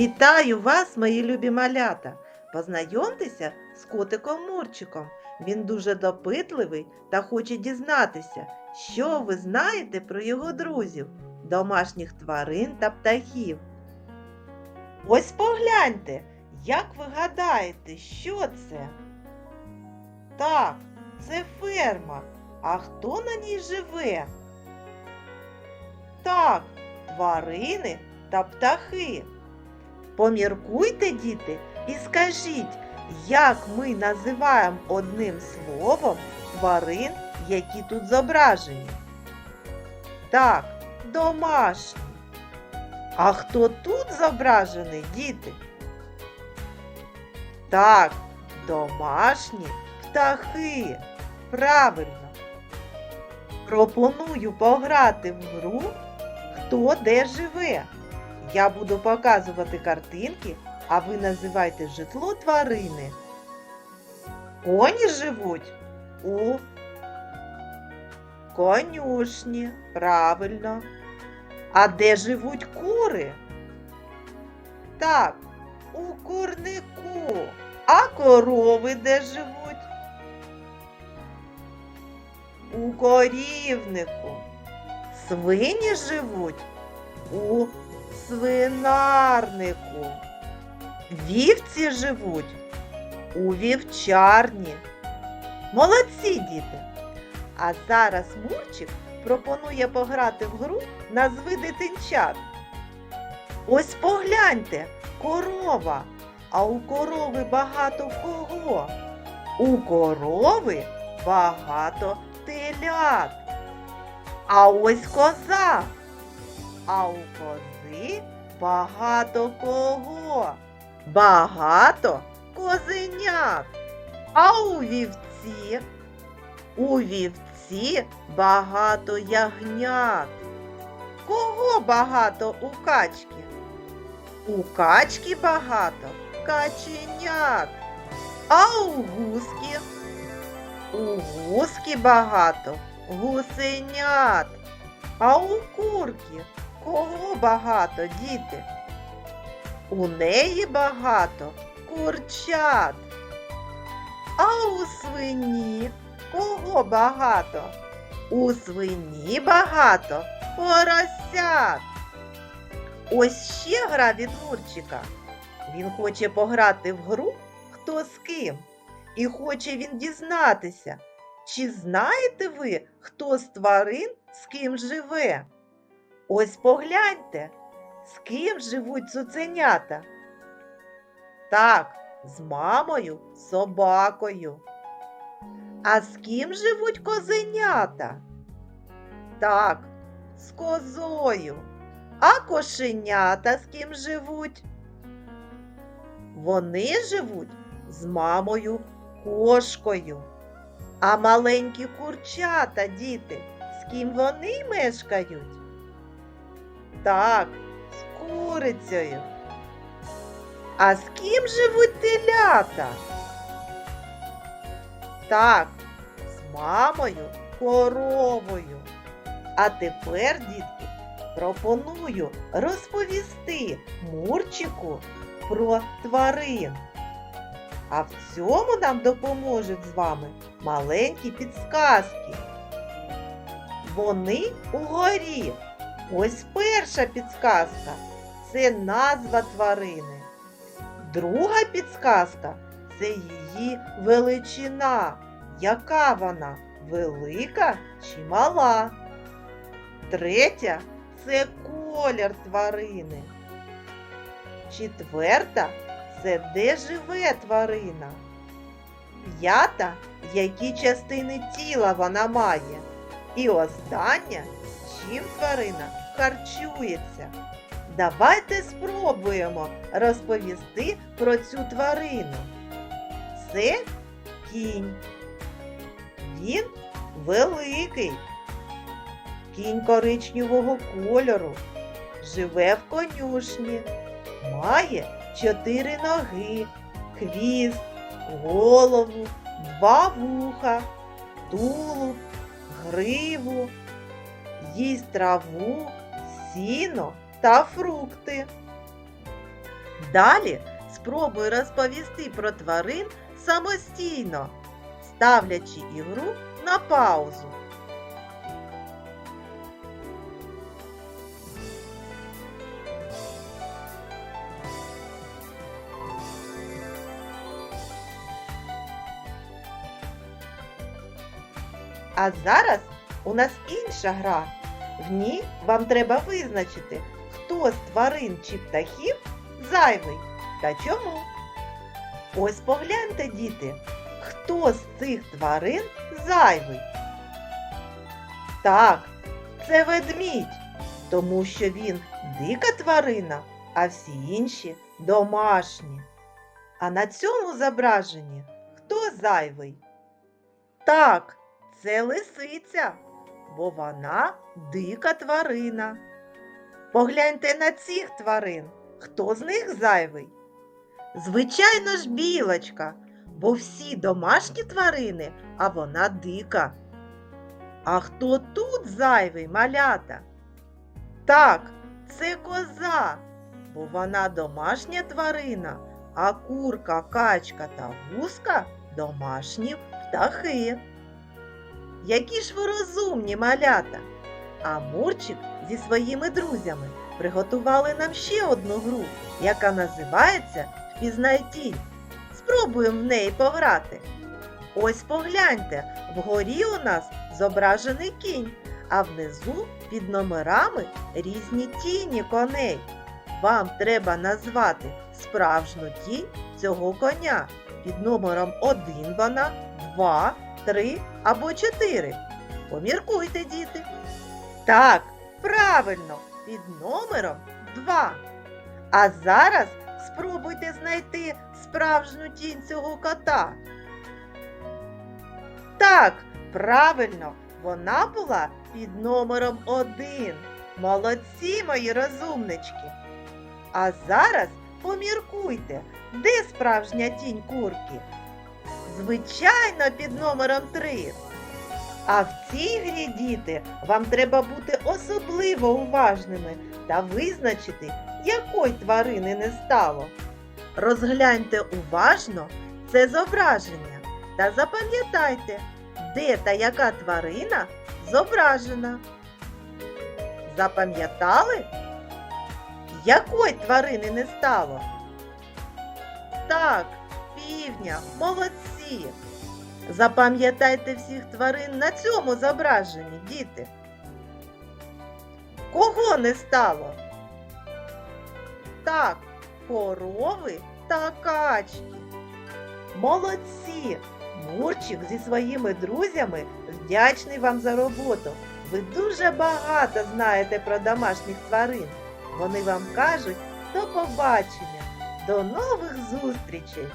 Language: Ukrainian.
Вітаю вас, мої любі малята! Познайомтеся з котиком Мурчиком. Він дуже допитливий та хоче дізнатися, що ви знаєте про його друзів, домашніх тварин та птахів. Ось погляньте, як ви гадаєте, що це? Так, це ферма. А хто на ній живе? Так, тварини та птахи. Поміркуйте, діти, і скажіть, як ми називаємо одним словом тварин, які тут зображені? Так, домашні. А хто тут зображений, діти? Так, домашні птахи. Правильно. Пропоную пограти в гру Хто де живе. Я буду показувати картинки, а ви називайте житло тварини. Коні живуть у конюшні, правильно. А де живуть кури? Так, у курнику. А корови де живуть? У корівнику. Свині живуть у свинарнику. Вівці живуть у вівчарні. Молодці діти! А зараз Мурчик пропонує пограти в гру назви дитинчат. Ось погляньте, корова. А у корови багато кого? У корови багато телят. А ось коза. А у кози багато кого? Багато козенят. А у вівці? У вівці багато ягнят. Кого багато у качки? У качки багато каченят. А у гуски? У гуски багато гусенят. А у курки кого багато, діти? У неї багато курчат. А у свині кого багато? У свині багато поросят. Ось ще гра від Мурчика. Він хоче пограти в гру хто з ким. І хоче він дізнатися, чи знаєте ви, хто з тварин з ким живе? Ось погляньте, з ким живуть цуценята. Так, з мамою, собакою. А з ким живуть козенята? Так, з козою. А кошенята з ким живуть? Вони живуть з мамою кошкою. А маленькі курчата, діти, з ким вони мешкають? Так, з курицею. А з ким живуть телята? Так, з мамою коровою. А тепер, дітки, пропоную розповісти Мурчику про тварин. А в цьому нам допоможуть з вами маленькі підсказки. Вони угорі. Ось перша підсказка це назва тварини. Друга підсказка це її величина. Яка вона? Велика чи мала? Третя це колір тварини. Четверта це де живе тварина. П'ята, які частини тіла вона має. І остання, чим тварина харчується. Давайте спробуємо розповісти про цю тварину. Це кінь. Він великий. Кінь коричневого кольору. Живе в конюшні. Має чотири ноги, хвіст, голову, два вуха, тулуб, гриву, їсть траву, сіно та фрукти. Далі спробуй розповісти про тварин самостійно, ставлячи ігру на паузу. А зараз у нас інша гра. В ній вам треба визначити, хто з тварин чи птахів зайвий та чому. Ось погляньте, діти, хто з цих тварин зайвий? Так, це ведмідь, тому що він дика тварина, а всі інші домашні. А на цьому зображенні хто зайвий? Так, це лисиця, бо вона дика тварина. Погляньте на цих тварин. Хто з них зайвий? Звичайно ж, білочка, бо всі домашні тварини, а вона дика. А хто тут зайвий, малята? Так, це коза, бо вона домашня тварина, а курка, качка та гуска домашні птахи. Які ж ви розумні малята! А Мурчик зі своїми друзями приготували нам ще одну гру, яка називається Впізнай. Спробуємо в неї пограти. Ось погляньте, вгорі у нас зображений кінь, а внизу під номерами різні тіні коней. Вам треба назвати справжню тінь цього коня. Під номером 1 вона, 2, 3 або 4. Поміркуйте, діти. Так, правильно, під номером 2. А зараз спробуйте знайти справжню тінь цього кота. Так, правильно, вона була під номером 1. Молодці, мої розумнички. А зараз поміркуйте, де справжня тінь курки? Звичайно, під номером 3. А в цій грі, діти, вам треба бути особливо уважними та визначити, якої тварини не стало. Розгляньте уважно це зображення та запам'ятайте, де та яка тварина зображена. Запам'ятали? Якої тварини не стало? Так, півня, молодці! Запам'ятайте всіх тварин на цьому зображенні, діти. Кого не стало? Так, корови та качки. Молодці! Мурчик зі своїми друзями вдячний вам за роботу. Ви дуже багато знаєте про домашніх тварин. Вони вам кажуть до побачення, до нових зустрічей!